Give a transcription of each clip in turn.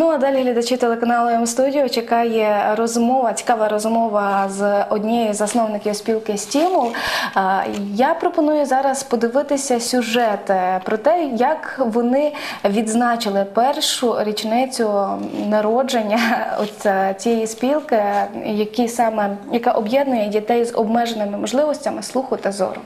Ну а далі глядачі телеканалу М Студіо чекає розмова, цікава розмова з однією з засновників спілки Стімул. Я пропоную зараз подивитися сюжет про те, як вони відзначили першу річницю народження от е, цієї спілки, які саме яка об'єднує дітей з обмеженими можливостями слуху та зору.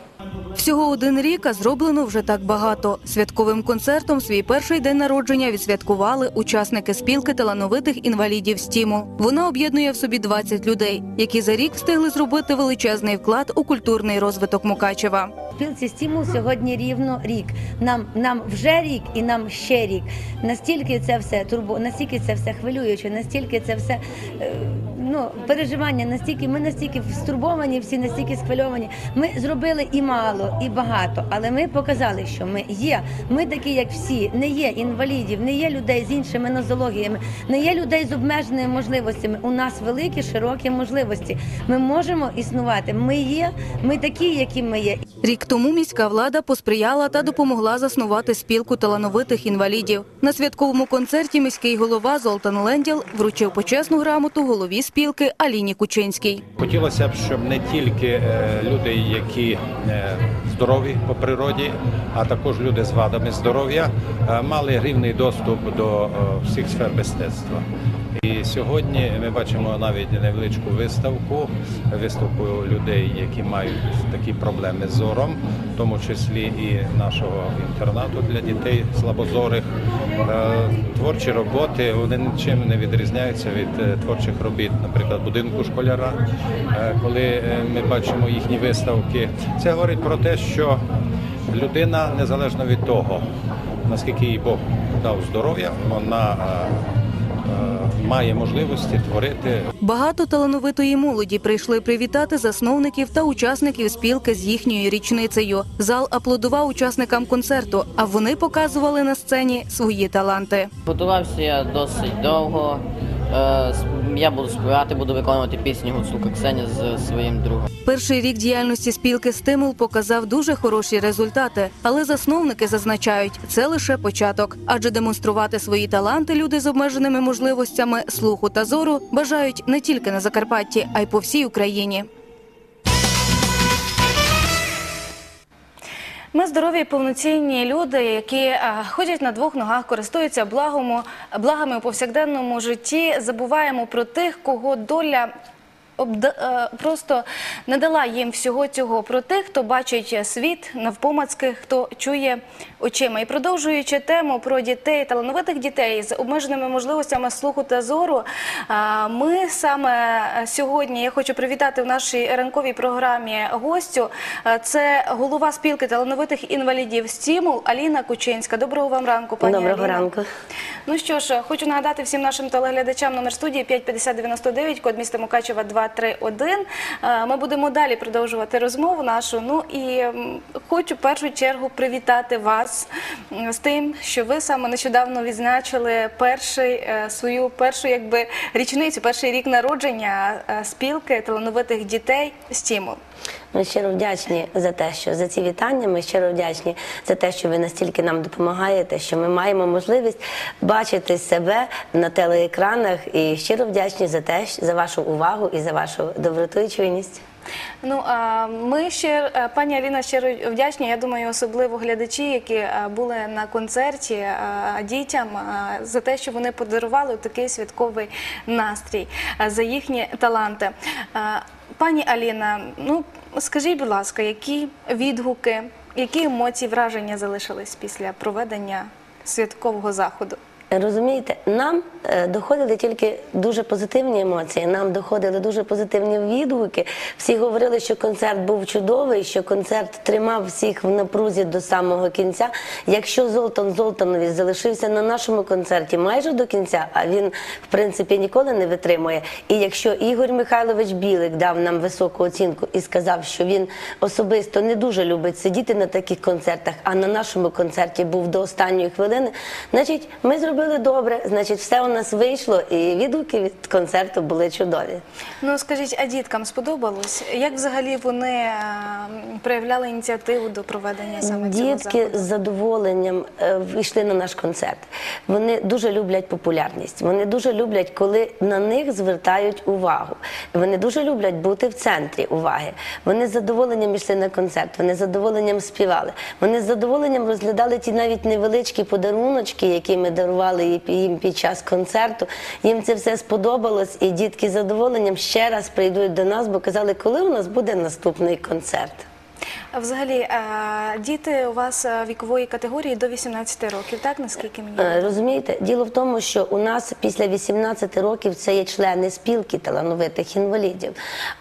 Всього один рік, а зроблено вже так багато. Святковим концертом свій перший день народження відсвяткували учасники спілки талановитих інвалідів Стімул. Вона об'єднує в собі 20 людей, які за рік встигли зробити величезний вклад у культурний розвиток Мукачева. Спілці стимул сьогодні рівно рік. Нам нам вже рік і нам ще рік. Настільки це все турбо, настільки це все хвилююче, настільки це все е, ну переживання, настільки ми настільки стурбовані, всі настільки схвильовані. Ми зробили і мало, і багато, але ми показали, що ми є. Ми такі, як всі, не є інвалідів, не є людей з іншими нозологіями, не є людей з обмеженими можливостями. У нас великі широкі можливості. Ми можемо існувати. Ми є, ми такі, які ми є. Рік тому міська влада посприяла та допомогла заснувати спілку талановитих інвалідів. На святковому концерті міський голова Золтан Ленділ вручив почесну грамоту голові спілки Аліні Кучинській. Хотілося б, щоб не тільки е, люди, які е, здорові по природі, а також люди з вадами здоров'я, е, мали рівний доступ до всіх сфер мистецтва. І сьогодні ми бачимо навіть невеличку виставку, виставку людей, які мають такі проблеми з зором, в тому числі і нашого інтернату для дітей слабозорих. Е, Творчі роботи вони нічим не відрізняються від е, творчих робіт, наприклад, будинку школяра. Е, Коли ми бачимо їхні виставки, це говорить про те, що людина незалежно від того, наскільки їй Бог дав здоров'я, вона має можливості творити Багато талановитої молоді прийшли привітати засновників та учасників спілки з їхньою річницею. Зал аплодував учасникам концерту, а вони показували на сцені свої таланти. Готувався я досить довго. Е, Я буду співати, буду виконувати пісню Гуцулка Ксенія з своїм другом. Перший рік діяльності спілки Стимул показав дуже хороші результати, але засновники зазначають, це лише початок, адже демонструвати свої таланти люди з обмеженими можливостями слуху та зору бажають не тільки на Закарпатті, а й по всій Україні. Ми здорові, повноцінні люди, які е, ходять на двох ногах, користуються благому, благами у повсякденному житті. Забуваємо про тих, кого доля обда- е, просто не дала їм всього цього. Про тих, хто бачить світ навпомацьки, хто чує очима. І продовжуючи тему про дітей, талановитих дітей з обмеженими можливостями слуху та зору, е, ми саме сьогодні я хочу привітати в нашій ранковій програмі гостю. Е, Це голова спілки талановитих інвалідів «Стімул» Аліна Кучинська. Доброго вам ранку, пані Доброго Аліна. ранку. Ну що ж, хочу нагадати всім нашим телеглядачам номер студії 55099, код міста Мукачева 231. Е, Ми будемо далі продовжувати розмову нашу. Ну і хочу в першу чергу привітати вас з тим, що ви саме нещодавно відзначили перший е, свою першу якби річницю, перший рік народження е, спілки талановитих дітей «Стімул». Ми щиро вдячні за те, що за ці вітання. Ми щиро вдячні за те, що ви настільки нам допомагаєте, що ми маємо можливість бачити себе на телеекранах. І щиро вдячні за те, за вашу увагу і за вашу доброту і чуйність. Ну а ми ще е, пані Аліна щиро вдячні. Я думаю, особливо глядачі, які е, були на концерті е, дітям за те, що вони подарували такий святковий настрій за їхні таланти. Пані Аліна, ну скажіть, будь ласка, які відгуки, які емоції, враження залишились після проведення святкового заходу? Розумієте, нам е, доходили тільки дуже позитивні емоції. Нам доходили дуже позитивні відгуки. Всі говорили, що концерт був чудовий, що концерт тримав всіх в напрузі до самого кінця. Якщо Золтан Золтанович залишився на нашому концерті майже до кінця, а він в принципі ніколи не витримує. І якщо Ігор Михайлович Білик дав нам високу оцінку і сказав, що він особисто не дуже любить сидіти на таких концертах, а на нашому концерті був до останньої хвилини, значить, ми зробили зробили добре, значить, все у нас вийшло, і відгуки від концерту були чудові. Ну скажіть, а діткам сподобалось? Як взагалі вони е, проявляли ініціативу до проведення саме цього Дітки заходу? з задоволенням е, йшли на наш концерт. Вони дуже люблять популярність. Вони дуже люблять, коли на них звертають увагу. Вони дуже люблять бути в центрі уваги. Вони з задоволенням йшли на концерт. Вони з задоволенням співали. Вони з задоволенням розглядали ті навіть невеличкі подаруночки, які ми дарували їм- їм під час концерту. Їм це все сподобалось, і дітки з задоволенням ще раз прийдуть до нас, бо казали, коли у нас буде наступний концерт. Взагалі, е, діти у вас е, вікової категорії до 18 років, так наскільки мені Е, відомо? Розумієте, діло в тому, що у нас після 18 років це є члени спілки талановитих інвалідів.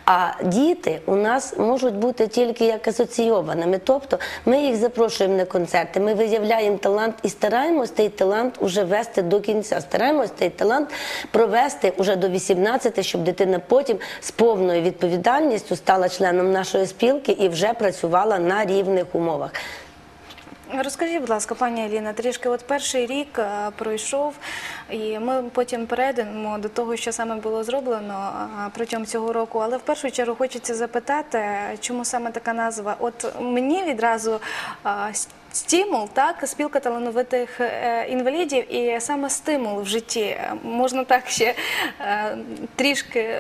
А діти у нас можуть бути тільки як асоційованими. Тобто ми їх запрошуємо на концерти, ми виявляємо талант і стараємось цей талант уже вести до кінця. Стараємось цей талант провести уже до 18, щоб дитина потім з повною відповідальністю стала членом нашої спілки і вже працювала на рівних умовах. Розкажіть, будь ласка, пані Аліна, трішки от перший рік е, пройшов, і ми потім перейдемо до того, що саме було зроблено е, протягом цього року. Але в першу чергу хочеться запитати, чому саме така назва? От мені відразу е, стимул, так, спілка талановитих е, інвалідів, і саме стимул в житті. Е, Можна так ще е, трішки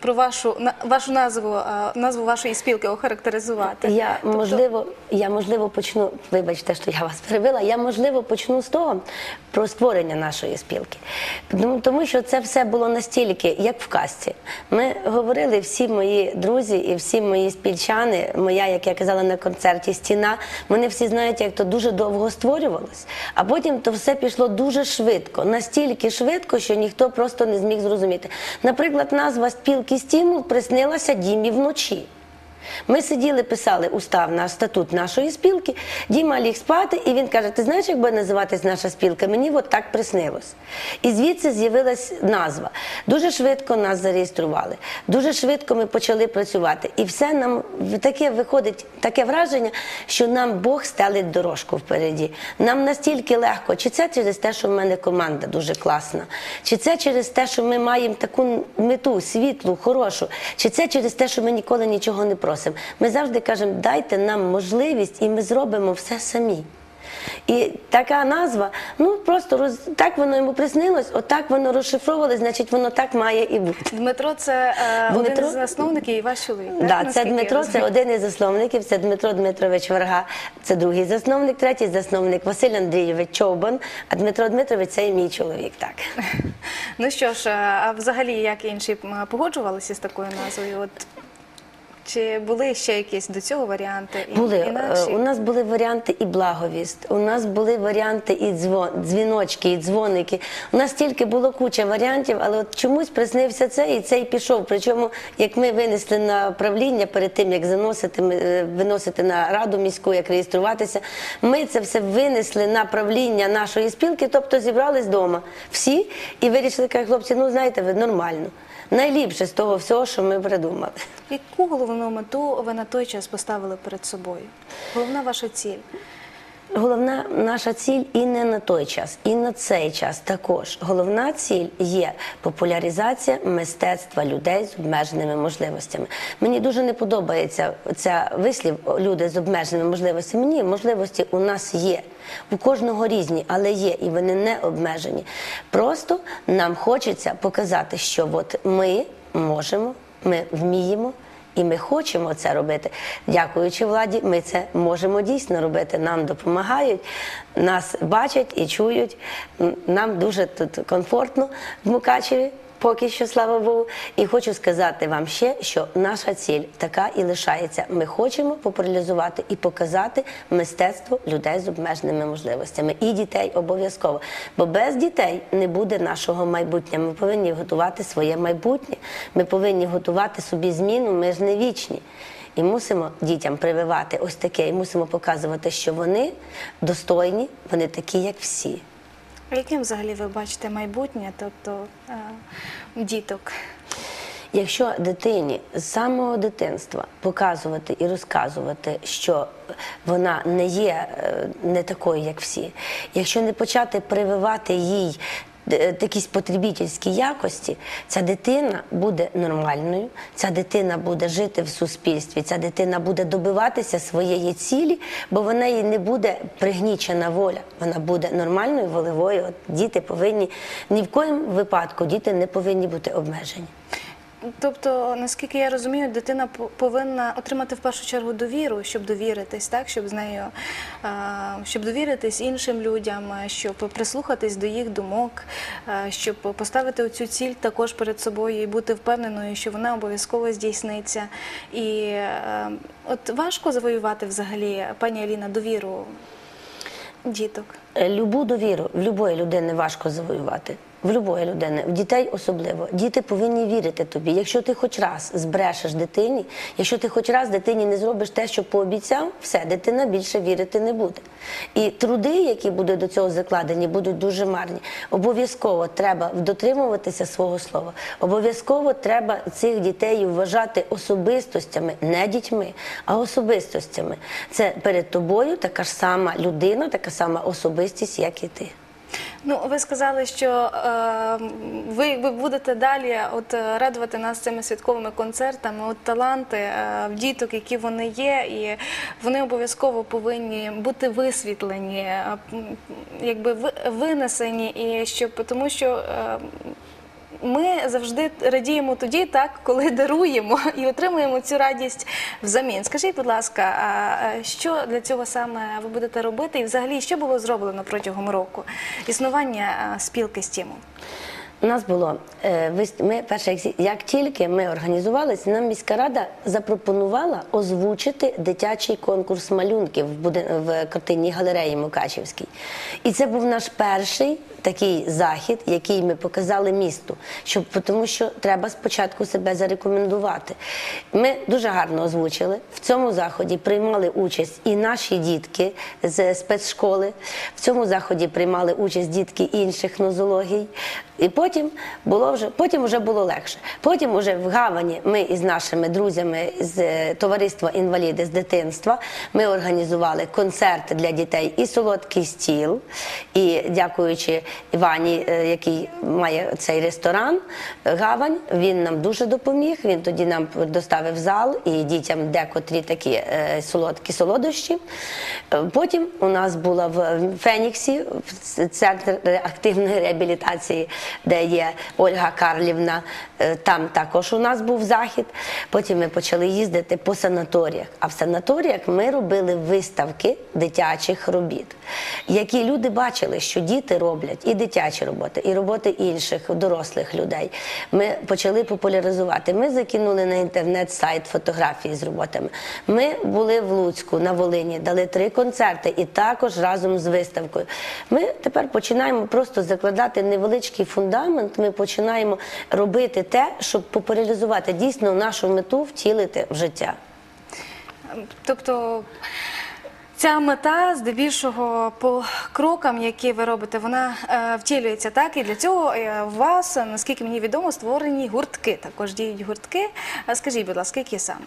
про вашу вашу назву, назву вашої спілки охарактеризувати. Я Тобто- можливо, я можливо почну. Вибачте, що я вас перебила. Я можливо почну з того про створення нашої спілки. Ну тому що це все було настільки, як в казці. Ми говорили всі мої друзі і всі мої спільчани. Моя, як я казала на концерті, стіна. Вони всі знають, як то дуже довго створювалось, а потім то все пішло дуже швидко, настільки швидко, що ніхто просто не зміг зрозуміти. Наприклад, назва спілки стімул приснилася Дімі вночі. Ми сиділи, писали устав наш статут нашої спілки. Діма ліг спати, і він каже: Ти знаєш, як буде називатись наша спілка? Мені от так приснилось. І звідси з'явилась назва. Дуже швидко нас зареєстрували, дуже швидко ми почали працювати. І все нам таке виходить, таке враження, що нам Бог стелить дорожку впереді. Нам настільки легко, чи це через те, що в мене команда дуже класна, чи це через те, що ми маємо таку мету, світлу, хорошу, чи це через те, що ми ніколи нічого не просимо. Ми завжди кажемо, дайте нам можливість, і ми зробимо все самі. І така назва, ну просто роз... так воно йому приснилось, отак воно розшифровувалось, значить воно так має і бути. Дмитро це е, Дмитро? один з засновників і ваш чоловік. так, це Дмитро, це один із засновників, це Дмитро Дмитрович Варга, це другий засновник, третій засновник Василь Андрійович Човбан, а Дмитро Дмитрович це і мій чоловік. Так. Ну що ж, а взагалі як інші погоджувалися з такою назвою? От чи були ще якісь до цього варіанти? і- Були інакші? е, у нас були варіанти і благовіст, у нас були варіанти і дзвон, дзвіночки, і дзвоники. У нас тільки було куча варіантів, але от чомусь приснився це і цей пішов. Причому, як ми винесли на правління перед тим, як заносити е, виносити на раду міську, як реєструватися, ми це все винесли на правління нашої спілки, тобто зібрались вдома всі і вирішили, кажуть, хлопці, ну знаєте, ви нормально. Найліпше з того всього, що ми придумали. Яку головну мету ви на той час поставили перед собою? Головна ваша ціль? Головна наша ціль і не на той час, і на цей час також. Головна ціль є популяризація мистецтва людей з обмеженими можливостями. Мені дуже не подобається ця вислів люди з обмеженими можливостями. Ні, можливості у нас є. У кожного різні, але є, і вони не обмежені. Просто нам хочеться показати, що от ми можемо, ми вміємо. І ми хочемо це робити. Дякуючи владі, ми це можемо дійсно робити. Нам допомагають, нас бачать і чують. Нам дуже тут комфортно в Мукачеві. Поки що, слава Богу, і хочу сказати вам ще, що наша ціль така і лишається. Ми хочемо популяризувати і показати мистецтво людей з обмеженими можливостями і дітей обов'язково. Бо без дітей не буде нашого майбутнього. Ми повинні готувати своє майбутнє. Ми повинні готувати собі зміну. Ми ж не вічні. І мусимо дітям прививати ось таке, і мусимо показувати, що вони достойні, вони такі, як всі. А Яким взагалі ви бачите майбутнє, тобто е, діток? Якщо дитині з самого дитинства показувати і розказувати, що вона не є е, не такою, як всі, якщо не почати прививати їй якісь потребітельські якості, ця дитина буде нормальною, ця дитина буде жити в суспільстві, ця дитина буде добиватися своєї цілі, бо вона їй не буде пригнічена воля, вона буде нормальною, волевою. От діти повинні ні в коїм випадку діти не повинні бути обмежені. Тобто, наскільки я розумію, дитина по- повинна отримати в першу чергу довіру, щоб довіритись, так щоб з нею, щоб довіритись іншим людям, щоб прислухатись до їх думок, щоб поставити цю ціль також перед собою і бути впевненою, що вона обов'язково здійсниться. І от важко завоювати взагалі, пані Аліна, довіру діток. Е, Любу довіру в любої людини важко завоювати. В любої людини, в дітей особливо. Діти повинні вірити тобі. Якщо ти хоч раз збрешеш дитині, якщо ти хоч раз дитині не зробиш те, що пообіцяв, все, дитина більше вірити не буде. І труди, які будуть до цього закладені, будуть дуже марні. Обов'язково треба дотримуватися свого слова. Обов'язково треба цих дітей вважати особистостями, не дітьми, а особистостями. Це перед тобою така ж сама людина, така сама особистість, як і ти. Ну, ви сказали, що е, ви якби будете далі от е, радувати нас цими святковими концертами, от таланти е, діток, які вони є, і вони обов'язково повинні бути висвітлені, е, якби ви- винесені, і щоб тому, що. е, ми завжди радіємо тоді, так коли даруємо і отримуємо цю радість взамін. Скажіть, будь ласка, а що для цього саме ви будете робити? І взагалі що було зроблено протягом року існування спілки стіму? У нас було е, ми перше, як тільки ми організувалися, нам міська рада запропонувала озвучити дитячий конкурс малюнків в картинній галереї Мукачівській. І це був наш перший такий захід, який ми показали місту, щоб тому, що треба спочатку себе зарекомендувати. Ми дуже гарно озвучили. В цьому заході приймали участь і наші дітки з спецшколи. В цьому заході приймали участь дітки інших нозологій. І потім було вже потім вже було легше. Потім уже в Гавані ми із нашими друзями з е, товариства інваліди з дитинства ми організували концерт для дітей і солодкий стіл. І дякуючи Івані, е, який має цей ресторан е, Гавань, він нам дуже допоміг. Він тоді нам доставив зал і дітям декотрі такі солодкі солодощі. Потім у нас була в Феніксі центр активної реабілітації, де є Ольга Карлівна. Е, Там також у нас був захід. Потім ми почали їздити по санаторіях. А в санаторіях ми робили виставки дитячих робіт, які люди бачили, що діти роблять і дитячі роботи, і роботи інших дорослих людей. Ми почали популяризувати. Ми закинули на інтернет сайт фотографії з роботами. Ми були в Луцьку на Волині, дали три концерти і також разом з виставкою. Ми тепер починаємо просто закладати невеличкий фундамент. Ми починаємо робити те, щоб популяризувати дійсно нашу мету втілити в життя. Тобто ця мета, здебільшого, по крокам, які ви робите, вона е, втілюється так. І для цього е, у вас, наскільки мені відомо, створені гуртки. Також діють гуртки. Скажіть, будь ласка, які саме?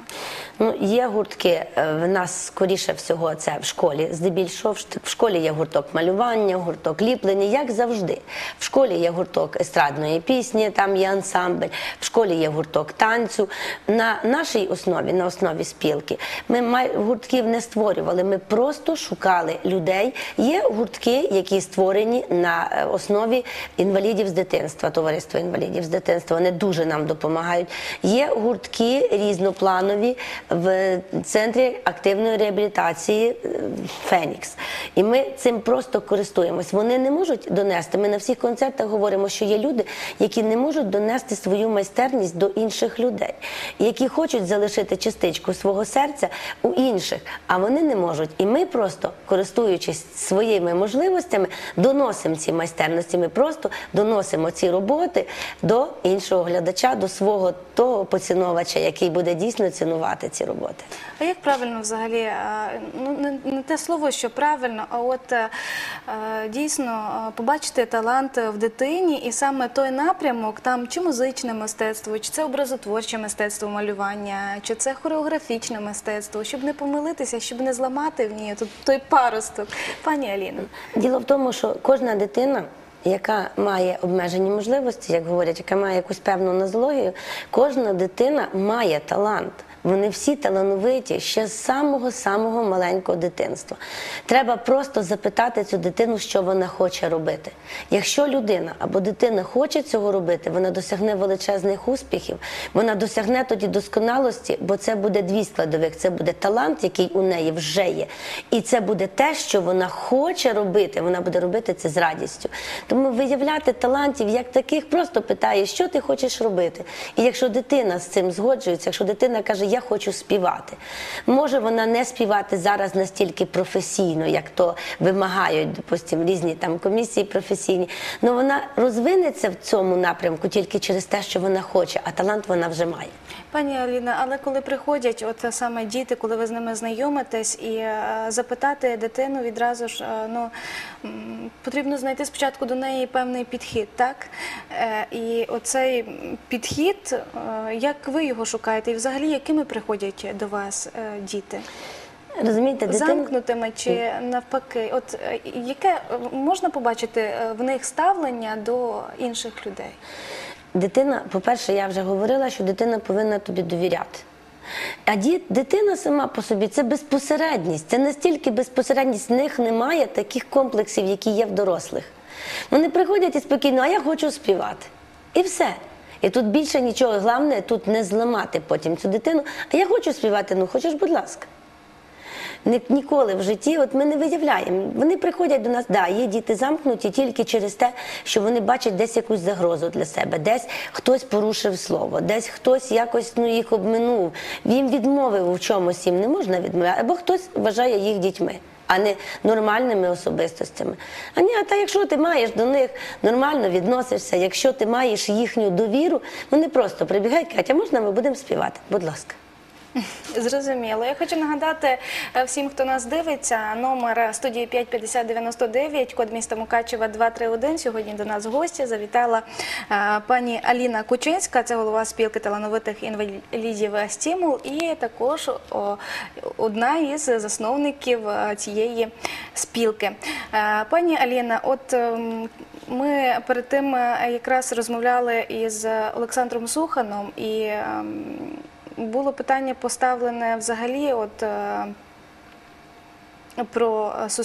Ну, є гуртки, е, в нас скоріше всього це в школі. Здебільшого в школі є гурток малювання, гурток ліплення, як завжди. В школі є гурток естрадної пісні, там є ансамбль, в школі є гурток танцю. На нашій основі, на основі спілки, ми гуртків не створювали. Ми просто шукали людей. Є гуртки, які створені на е, основі інвалідів з дитинства, товариство інвалідів з дитинства. Вони дуже нам допомагають. Є гуртки різнопланові в центрі активної реабілітації е, Фенікс. І ми цим просто користуємось. Вони не можуть донести. Ми на всіх концертах говоримо, що є люди, які не можуть донести свою майстерність до інших людей, які хочуть залишити частичку свого серця у інших, а вони не можуть. І ми просто, користуючись своїми можливостями, доносимо ці майстерності. Ми просто доносимо ці роботи до іншого глядача, до свого того поціновувача, який буде дійсно цінувати ці роботи. А як правильно взагалі, ну не, не те слово, що правильно, а от е, е, дійсно е, побачити талант в дитині, і саме той напрямок, там чи музичне мистецтво, чи це образотворче мистецтво малювання, чи це хореографічне мистецтво, щоб не помилитися, щоб не зламати в ній той паросток. Пані Аліно. Діло в тому, що кожна дитина, яка має обмежені можливості, як говорять, яка має якусь певну нозологію, кожна дитина має талант. Вони всі талановиті ще з самого самого маленького дитинства. Треба просто запитати цю дитину, що вона хоче робити. Якщо людина або дитина хоче цього робити, вона досягне величезних успіхів, вона досягне тоді досконалості, бо це буде дві складових. Це буде талант, який у неї вже є, і це буде те, що вона хоче робити. Вона буде робити це з радістю. Тому виявляти талантів як таких, просто питає, що ти хочеш робити. І якщо дитина з цим згоджується, якщо дитина каже, я хочу співати, може вона не співати зараз настільки професійно, як то вимагають, допустим, різні там комісії професійні. але вона розвинеться в цьому напрямку тільки через те, що вона хоче, а талант вона вже має. Пані Аліна, але коли приходять, от саме діти, коли ви з ними знайомитесь, і е, запитати дитину відразу ж, е, ну м, потрібно знайти спочатку до неї певний підхід, так? Е, і оцей підхід, е, як ви його шукаєте, і взагалі якими приходять до вас е, діти? Розумієте, дитина. Замкнутими чи навпаки? От е, яке можна побачити е, в них ставлення до інших людей? Дитина, по-перше, я вже говорила, що дитина повинна тобі довіряти. А дитина сама по собі це безпосередність. Це настільки безпосередність, в них немає таких комплексів, які є в дорослих. Вони приходять і спокійно, а я хочу співати. І все. І тут більше нічого. Головне тут не зламати потім цю дитину. А я хочу співати, ну хочеш, будь ласка. Ні- Ніколи в житті, от ми не виявляємо. Вони приходять до нас, да, є діти замкнуті тільки через те, що вони бачать десь якусь загрозу для себе, десь хтось порушив слово, десь хтось якось ну, їх обминув, їм відмовив у чомусь їм не можна відмовляти, або хтось вважає їх дітьми. А не нормальними особистостями. А ні, а та якщо ти маєш до них нормально відносишся, якщо ти маєш їхню довіру, вони просто прибігають, кажуть, а можна ми будемо співати? Будь ласка. Зрозуміло. Я хочу нагадати е, всім, хто нас дивиться, номер студії 55099, код міста Мукачева 231. Сьогодні до нас в гості завітала е, пані Аліна Кучинська, це голова спілки талановитих інвалідів «Стімул» і також одна із засновників е, цієї спілки. Пані Аліна, от ем, ми перед тим якраз розмовляли із Олександром Суханом і ем, було питання поставлене взагалі, от е, про е,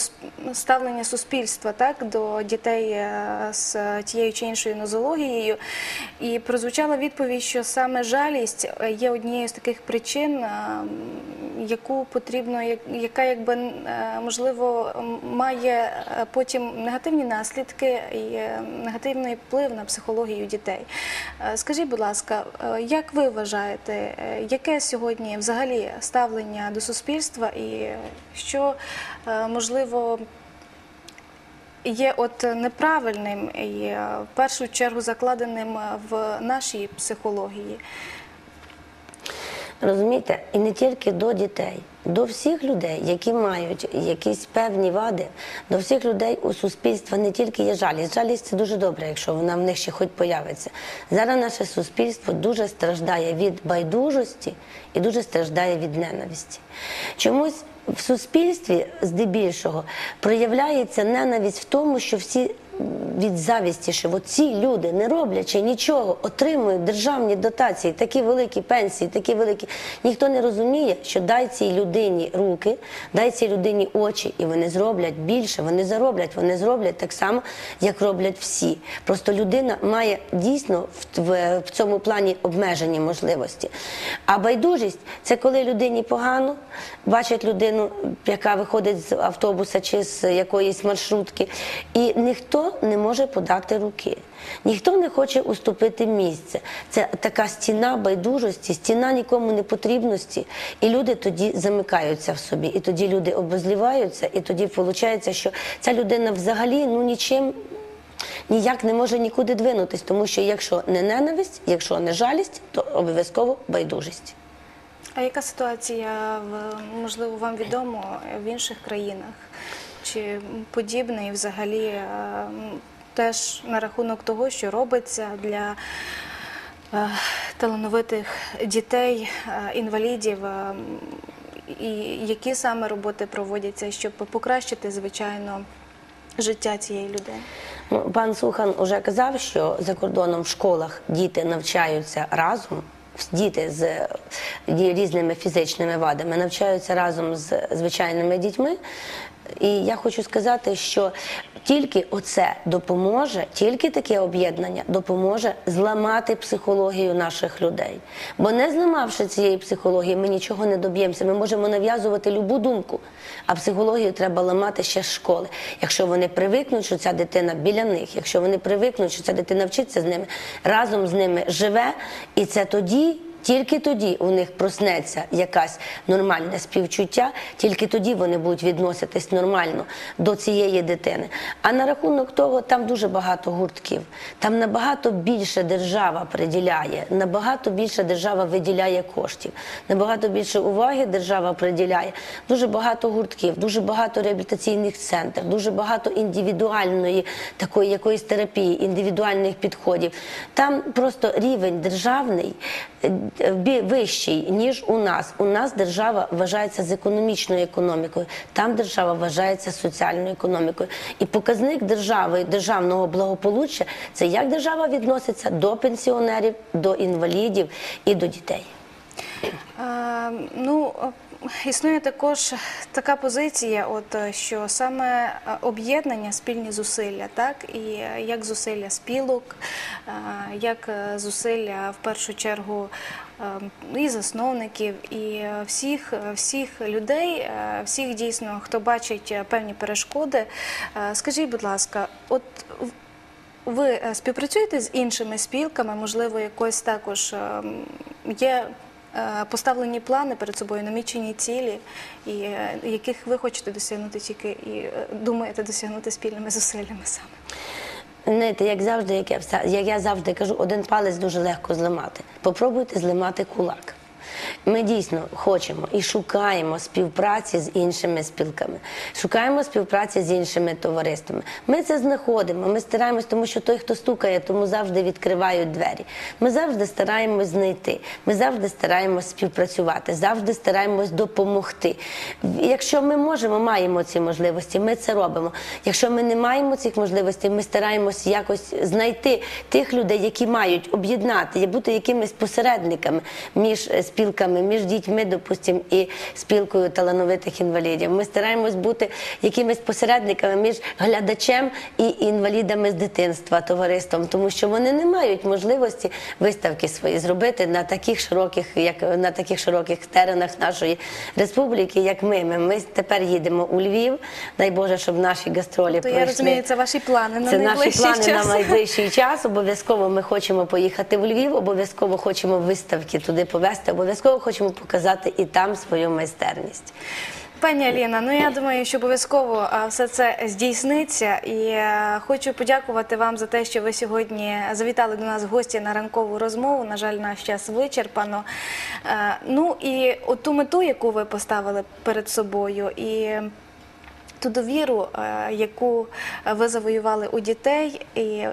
ставлення суспільства так до дітей е, з тією чи іншою нозологією. І прозвучала відповідь, що саме жалість е, є однією з таких причин, яку потрібно, як- яка якби можливо має потім негативні наслідки і негативний вплив на психологію дітей. Скажіть, будь ласка, як ви вважаєте, яке сьогодні взагалі ставлення до суспільства і що можливо є от неправильним і е, в першу чергу закладеним в нашій психології? Розумієте, і не тільки до дітей, до всіх людей, які мають якісь певні вади, до всіх людей у суспільства не тільки є жалість. Жалість це дуже добре, якщо вона в них ще хоч появиться. Зараз наше суспільство дуже страждає від байдужості і дуже страждає від ненависті. Чомусь в суспільстві здебільшого проявляється ненависть в тому, що всі від завісті, що от ці люди, не роблячи нічого, отримують державні дотації, такі великі пенсії, такі великі. Ніхто не розуміє, що дай цій людині руки, дай цій людині очі, і вони зроблять більше, вони зароблять, вони зроблять так само, як роблять всі. Просто людина має дійсно в, в, в цьому плані обмежені можливості. А байдужість це коли людині погано, бачать людину, яка виходить з автобуса чи з якоїсь маршрутки, і ніхто не може подати руки, ніхто не хоче уступити місце. Це така стіна байдужості, стіна нікому не потрібності, і люди тоді замикаються в собі, і тоді люди обозліваються, і тоді виходить, що ця людина взагалі ну нічим. Ніяк не може нікуди двинутись, тому що якщо не ненависть, якщо не жалість, то обов'язково байдужість. А яка ситуація можливо вам відомо в інших країнах? Чи подібне і взагалі е, теж на рахунок того, що робиться для е, талановитих дітей, е, інвалідів, і які саме роботи проводяться, щоб покращити звичайно життя цієї людини? Ну, Пан Сухан уже казав, що за кордоном в школах діти навчаються разом. Діти з різними фізичними вадами навчаються разом з звичайними дітьми. І я хочу сказати, що тільки оце допоможе, тільки таке об'єднання допоможе зламати психологію наших людей. Бо не зламавши цієї психології, ми нічого не доб'ємося. Ми можемо нав'язувати любу думку, а психологію треба ламати ще з школи. Якщо вони привикнуть, що ця дитина біля них, якщо вони привикнуть, що ця дитина вчиться з ними, разом з ними живе, і це тоді. Тільки тоді у них проснеться якась нормальне співчуття, тільки тоді вони будуть відноситись нормально до цієї дитини. А на рахунок того, там дуже багато гуртків, там набагато більше держава приділяє, набагато більше держава виділяє коштів, набагато більше уваги держава приділяє. Дуже багато гуртків, дуже багато реабілітаційних центрів, дуже багато індивідуальної такої якоїсь терапії, індивідуальних підходів. Там просто рівень державний е, вищий, ніж у нас. У нас держава вважається з економічною економікою, там держава вважається соціальною економікою. І показник держави, державного благополуччя це як держава відноситься до пенсіонерів, до інвалідів і до дітей. Е, Ну, існує також така позиція, от е, що саме е, об'єднання, спільні зусилля, так і е, як зусилля спілок, як зусилля в першу чергу е, і засновників, і всіх, всіх людей, всіх дійсно, хто бачить певні перешкоди. Скажіть, будь ласка, от ви співпрацюєте з іншими спілками? Можливо, якось також ем, є поставлені плани перед собою, намічені цілі, і е, яких ви хочете досягнути тільки і е, думаєте досягнути спільними зусиллями саме? Знаєте, як завжди, як я, як я завжди кажу, один палець дуже легко зламати. Попробуйте зламати кулак. Ми дійсно хочемо і шукаємо співпраці з іншими спілками, шукаємо співпраці з іншими товариствами. Ми це знаходимо, ми стараємось, тому що той, хто стукає, тому завжди відкривають двері. Ми завжди стараємось знайти, ми завжди стараємось співпрацювати, завжди стараємось допомогти. Якщо ми можемо, маємо ці можливості, ми це робимо. Якщо ми не маємо цих можливостей, ми стараємось якось знайти тих людей, які мають об'єднати, бути якимись посередниками між е, спілками, між дітьми, допустим, і спілкою талановитих інвалідів. Ми стараємось бути якимись посередниками між глядачем і інвалідами з дитинства, товариством, тому що вони не мають можливості виставки свої зробити на таких широких, як на таких широких теренах нашої республіки, як ми. Ми, ми тепер їдемо у Львів. Дай Боже, щоб наші гастролі То я розумію, це ваші плани на Це наші плани час. на найближчий час. Обов'язково ми хочемо поїхати в Львів, обов'язково хочемо виставки туди повезти, обов'язково хочемо показати і там свою майстерність. Пані Аліна, ну я думаю, що обов'язково все це здійсниться. І е, хочу подякувати вам за те, що ви сьогодні завітали до нас в гості на ранкову розмову. На жаль, наш час вичерпано. Е, Ну і от ту мету, яку ви поставили перед собою, і ту довіру, е, яку ви завоювали у дітей, і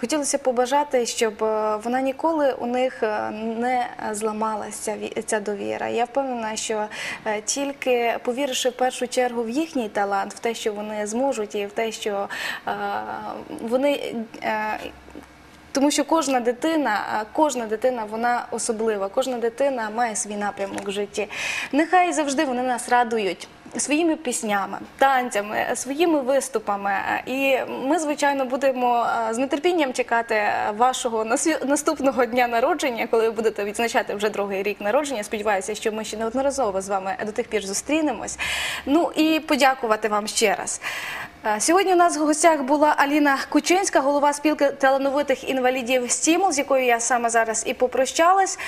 хотілося побажати, щоб е, вона ніколи у них е, не зламалася ця довіра. Я впевнена, що е, тільки повіривши в першу чергу в їхній талант, в те, що вони зможуть, і в те, що е, вони. е, тому що кожна дитина, кожна дитина вона особлива, кожна дитина має свій напрямок в житті. Нехай завжди вони нас радують своїми піснями, танцями, своїми виступами. І ми, звичайно, будемо е, з нетерпінням чекати вашого наступного дня народження, коли ви будете відзначати вже другий рік народження. Сподіваюся, що ми ще неодноразово з вами до тих пір зустрінемось. Ну і подякувати вам ще раз. Е, Сьогодні у нас в гостях була Аліна Кучинська, голова спілки талановитих інвалідів «Стімул», з якою я саме зараз і попрощалась.